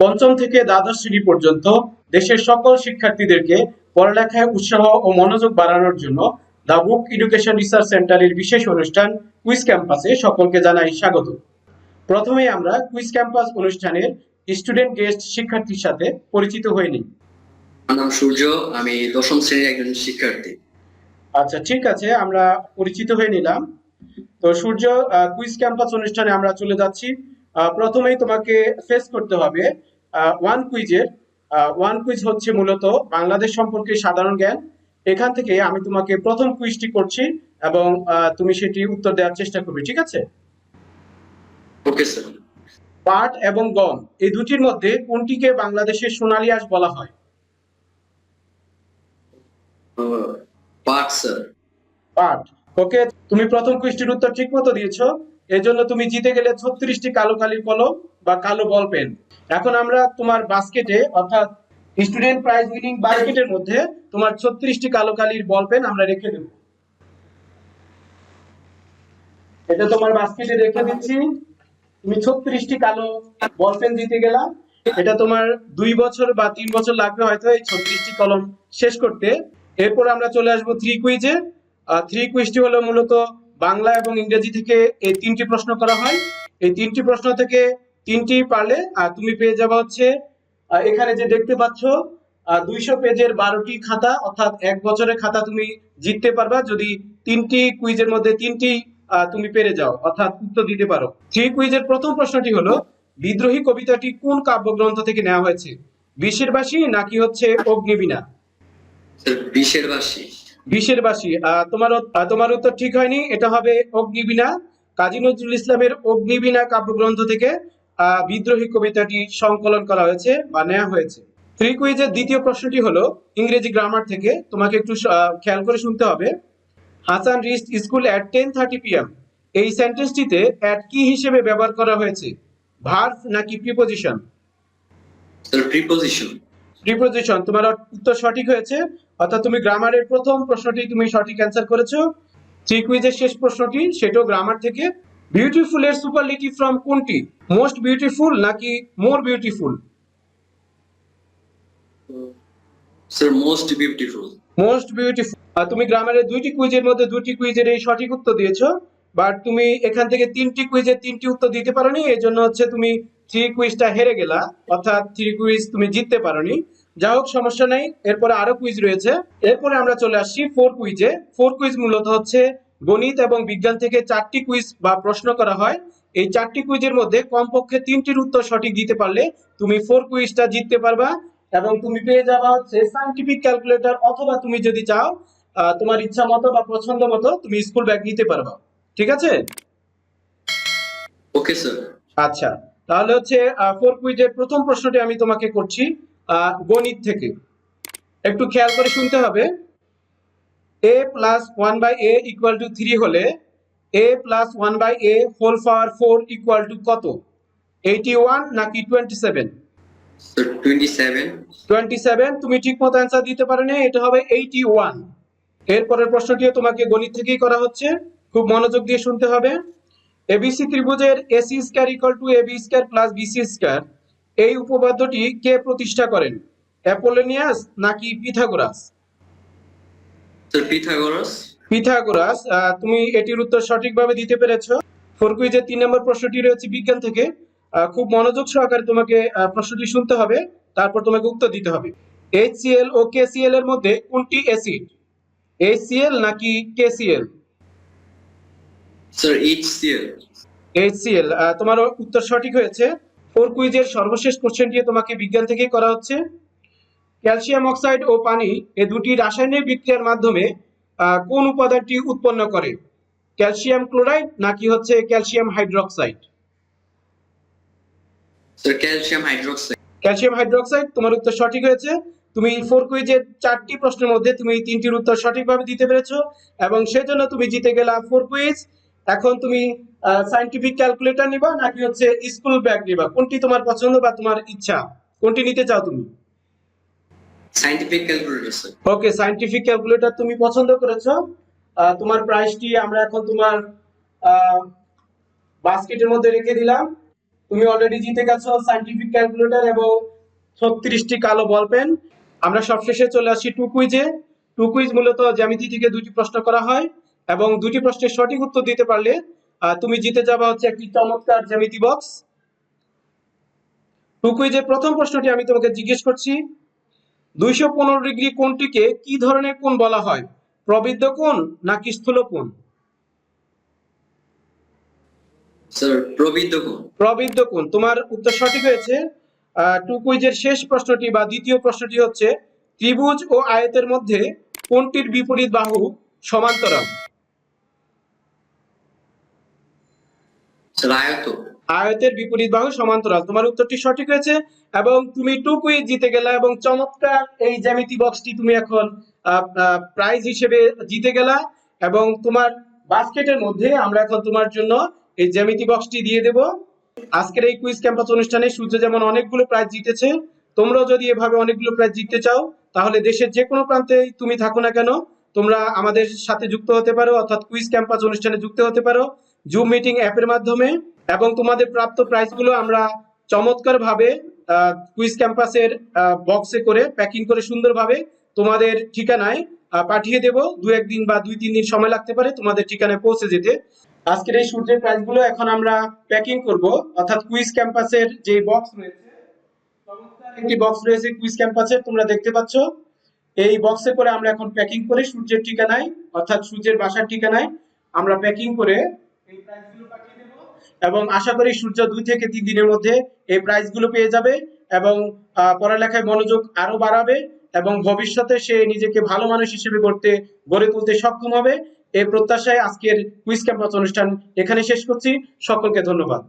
পঞ্চম থেকে দ্বাদশ শ্রেণি পর্যন্ত দেশের সকল শিক্ষার্থীদেরকে পড়ালেখায় উৎসাহ ও মনোযোগ বাড়ানোর জন্য দ্য বুক এডুকেশন রিসার্চ সেন্টারের বিশেষ অনুষ্ঠান কুইজ ক্যাম্পাসে সকলকে জানাই স্বাগত। প্রথমে আমরা কুইজ ক্যাম্পাস অনুষ্ঠানের স্টুডেন্ট গেস্ট শিক্ষার্থীর সাথে পরিচিত হয়ে নিই আমার নাম সূর্য আমি দশম শ্রেণির একজন শিক্ষার্থী। আচ্ছা ঠিক আছে আমরা পরিচিত হয়ে নিলাম। তো সূর্য কুইজ ক্যাম্পাস অনুষ্ঠানে আমরা চলে যাচ্ছি। প্রথমেই তোমাকে ফেস করতে হবে ওয়ান কুইজের ওয়ান কুইজ হচ্ছে মূলত বাংলাদেশ সম্পর্কে সাধারণ জ্ঞান। এখান থেকে আমি তোমাকে প্রথম কুইজটি করছি এবং তুমি সেটি উত্তর দেওয়ার চেষ্টা করবে ঠিক আছে? ওকে স্যার পাট এবং গম এই দুটির মধ্যে কোনটিকে বাংলাদেশের সোনালী আঁশ বলা হয়? পাঠ স্যার পাট। ওকে তুমি প্রথম কুইজটির উত্তর ঠিক মতো দিয়েছ। এজন্য তুমি জিতে গেলে ছত্রিশটি কালো কালির কলম বা কালো বল পেন। এখন আমরা তোমার বাস্কেটে অর্থাৎ স্টুডেন্ট প্রাইজ উইনিং বাস্কেটের মধ্যে তোমার ছত্রিশটি কালো কালির বল পেন আমরা রেখে দেব। এটা তোমার বাস্কেটে রেখে দিচ্ছি। তুমি ছত্রিশটি কালো বল পেন দিতে গেলা। এটা তোমার দুই বছর বা তিন বছর লাগবে হয়তো এই ছত্রিশটি কলম শেষ করতে। এরপর আমরা চলে আসব থ্রি কুইজে থ্রি কুইজটি হলো মূলত বাংলা এবং ইংরেজি থেকে এই তিনটি প্রশ্ন করা হয়। এই তিনটি প্রশ্ন থেকে তিনটি পারলে তুমি পেয়ে যাবে হচ্ছে এখানে যে দেখতে পাচ্ছ দুইশো পেজের বারোটি খাতা, অর্থাৎ এক বছরের খাতা তুমি জিততে পারবা। যদি তিনটি কুইজের মধ্যে তিনটি তুমি পেরে যাও, অর্থাৎ উত্তর দিতে পারো। থ্রি কুইজের প্রথম প্রশ্নটি হলো, বিদ্রোহী কবিতাটি কোন কাব্যগ্রন্থ থেকে নেওয়া হয়েছে? বিশ্বের বাসী নাকি হচ্ছে অগ্নিবীণা? বিশের বাসী বিশের বাসী। তোমার তোমার উত্তর ঠিক হয়নি এটা হবে অগ্নিবীণা। কাজী নজরুল ইসলামের অগ্নিবীণা কাব্যগ্রন্থ থেকে আহ, বিদ্রোহী কবিতাটি সংকলন করা হয়েছে বা নেওয়া হয়েছে। থ্রি কুইজের দ্বিতীয় প্রশ্নটি হলো ইংরেজি গ্রামার থেকে তোমাকে একটু খেয়াল করে শুনতে হবে। Hasan wrist school at ten thirty PM এই সেন্টেন্সটিতে অ্যাট কি হিসেবে ব্যবহার করা হয়েছে? ভার্ব নাকি প্রিপোজিশন প্রিপোজিশন প্রিপোজিশন তোমার উত্তর সঠিক হয়েছে। অর্থাৎ তুমি গ্রামারের প্রথম প্রশ্নটি তুমি সঠিক অ্যান্সার করেছ। থ্রি কুইজের শেষ প্রশ্নটি সেটাও গ্রামার থেকে। বিউটিফুল এর সুপারলিটিভ ফ্রম কোনটি? মোস্ট বিউটিফুল নাকি more beautiful sir most beautiful most beautiful তুমি গ্রামারের দুইটি কুইজের মধ্যে দুটি কুইজের এই সঠিক উত্তর দিয়েছ। বাট তুমি এখান থেকে তিনটি কুইজের তিনটি উত্তর দিতে পারোনি এই জন্য হচ্ছে তুমি থ্রি কুইজটা হেরে গেলা। অর্থাৎ থ্রি কুইজ তুমি জিততে পারোনি। যা হোক সমস্যা নেই। এরপরে আরও কুইজ রয়েছে। এরপরে আমরা চলে আসছি ফোর কুইজে ফোর কুইজ মূলত হচ্ছে গণিত এবং বিজ্ঞান থেকে চারটি কুইজ বা প্রশ্ন করা হয়। এই চারটি কুইজের মধ্যে কমপক্ষে তিনটির উত্তর সঠিক দিতে পারলে তুমি ফোর কুইজটা জিততে পারবা এবং তুমি পেয়ে যাবা হচ্ছে সাইন্টিফিক ক্যালকুলেটর অথবা তুমি যদি চাও তোমার ইচ্ছা মতো বা পছন্দ মতো তুমি স্কুল ব্যাগ নিতে পারবা। ঠিক আছে? ওকে স্যার আচ্ছা। তাহলে হচ্ছে ফোর কুইজের প্রথম প্রশ্নটি আমি তোমাকে করছি। গণিত থেকে। একটু খেয়াল করে শুনতে হবে। A plus one by A equal to three হলে A plus one by A whole power four equal to কত? এইটি ওয়ান নাকি টোয়েন্টি সেভেন? Twenty seven. তুমি ঠিক মতো অ্যান্সার দিতে পারোনি এটা হবে এইটি ওয়ান। এরপরের প্রশ্নটিও তোমাকে গণিত থেকেই করা হচ্ছে খুব মনোযোগ দিয়ে শুনতে হবে। এবিসি ত্রিভুজের AC square equal to AB square plus BC square এই উপপাদ্যটি কে প্রতিষ্ঠা করেন? অ্যাপোলোনিয়াস নাকি পিথাগোরাস? পিথাগোরাস পিথাগোরাস তুমি এটির উত্তর সঠিকভাবে দিতে পেরেছ। ফোর কুইজের তিন নম্বর প্রশ্নটি রয়েছে বিজ্ঞান থেকে। খুব মনোযোগ সহকারে তোমাকে প্রশ্নটি শুনতে হবে তারপর তোমাকে উত্তর দিতে হবে। HCl ও KCl এর মধ্যে কোনটি অ্যাসিড HCl নাকি KCl স্যার এইচসিএল HCl আহ, তোমার উত্তর সঠিক হয়েছে। ফোর কুইজের সর্বশেষ কোশ্চেনটি তোমাকে বিজ্ঞান থেকেই করা হচ্ছে। ক্যালসিয়াম অক্সাইড ও পানি এ দুটি রাসায়নিক বিক্রিয়ার মাধ্যমে কোন উপাদানটি উৎপন্ন করে? ক্যালসিয়াম ক্লোরাইড নাকি হচ্ছে calcium hydroxide? Calcium hydroxide. Calcium hydroxide তোমার উত্তর সঠিক হয়েছে। তুমি ফোর কুইজের চারটি প্রশ্নের মধ্যে তুমি তিনটির উত্তর সঠিকভাবে দিতে পেরেছ এবং সেজন্য তুমি জিতে গেলা ফোর কুইজ এখন তুমি সাইন্টিফিক ক্যালকুলেটর নিবা নাকি হচ্ছে স্কুল ব্যাগ নিবা? কোনটি তোমার পছন্দ বা তোমার ইচ্ছা? কোনটি নিতে চাও তুমি? Scientific calculator okay scientific calculator তুমি পছন্দ করেছ। তোমার প্রাইসটি আমরা এখন তোমার বাস্কেটের মধ্যে রেখে দিলাম। তুমি অলরেডি জিতে গেছো সাইন্টিফিক ক্যালকুলেটর এবং ছত্রিশটি কালো বল পেন আমরা সবশেষে চলে আসি টু কুইজে টু কুইজ মূলত জ্যামিতি থেকে দুটি প্রশ্ন করা হয়। এবং দুটি প্রশ্নের সঠিক উত্তর দিতে পারলে আহ, তুমি জিতে যাবা হচ্ছে একটি চমৎকার জ্যামিতি বক্স কুইজের প্রথম প্রশ্নটি আমি তোমাকে জিজ্ঞেস করছি দুইশো পনেরো ডিগ্রি কোণটিকে কি ধরনের কোণ বলা হয়? প্রবৃদ্ধ কোণ নাকি স্থূল কোণ? স্যার প্রবৃদ্ধ কোণ। কোণ। তোমার উত্তর সঠিক হয়েছে। টু কুইজের শেষ প্রশ্নটি বা দ্বিতীয় প্রশ্নটি হচ্ছে ত্রিভুজ ও আয়তের মধ্যে কোনটির বিপরীত বাহু সমান্তরাল। আয়তের বিপরীত বাহু সমান্তরাল। তোমার উত্তরটি সঠিক হয়েছে এবং তুমি টু কুইজ জিতে গেলা এবং চমৎকার এই জ্যামিতি বক্সটি তুমি এখন প্রাইজ হিসেবে জিতে গেলা এবং তোমার বাস্কেটের মধ্যে আমরা এখন তোমার জন্য এই জ্যামিতি বক্সটি দিয়ে দেব। আজকের এই কুইজ ক্যাম্পাস অনুষ্ঠানে সূর্য যেমন অনেকগুলো প্রাইজ জিতেছে, তোমরাও যদি এভাবে অনেকগুলো প্রাইজ জিততে চাও, তাহলে দেশের যে কোনো প্রান্তে তুমি থাকো না কেন, তোমরা আমাদের সাথে যুক্ত হতে পারো, অর্থাৎ কুইজ ক্যাম্পাস অনুষ্ঠানে যুক্ত হতে পারো। জুম মিটিং অ্যাপের মাধ্যমে এবং তোমাদের প্রাপ্ত প্রাইজগুলো আমরা চমৎকার ভাবে কুইজ ক্যাম্পাসের বক্সে করে প্যাকিং করে সুন্দরভাবে তোমাদের ঠিকানায় পাঠিয়ে দেব। দু একদিন বা দুই তিন দিন সময় লাগতে পারে তোমাদের ঠিকানায় পৌঁছে যেতে। আজকের এই সূর্যের প্রাইজগুলো এখন আমরা প্যাকিং করব। অর্থাৎ কুইজ ক্যাম্পাসের যে বক্স রয়েছে একটি বক্স রয়েছে কুইজ ক্যাম্পাসের তোমরা দেখতে পাচ্ছ। এই বক্সে করে আমরা এখন প্যাকিং করে সূর্যের ঠিকানায়, অর্থাৎ সূর্যের বাসার ঠিকানায় আমরা প্যাকিং করে এবং আশা করি সূর্য দুই থেকে তিন দিনের মধ্যে এই প্রাইজগুলো পেয়ে যাবে এবং পড়ালেখায় মনোযোগ আরও বাড়াবে এবং ভবিষ্যতে সে নিজেকে ভালো মানুষ হিসেবে করতে গড়ে তুলতে সক্ষম হবে। এই প্রত্যাশায় আজকের কুইজ ক্যাম্পাস অনুষ্ঠান এখানে শেষ করছি। সকলকে ধন্যবাদ।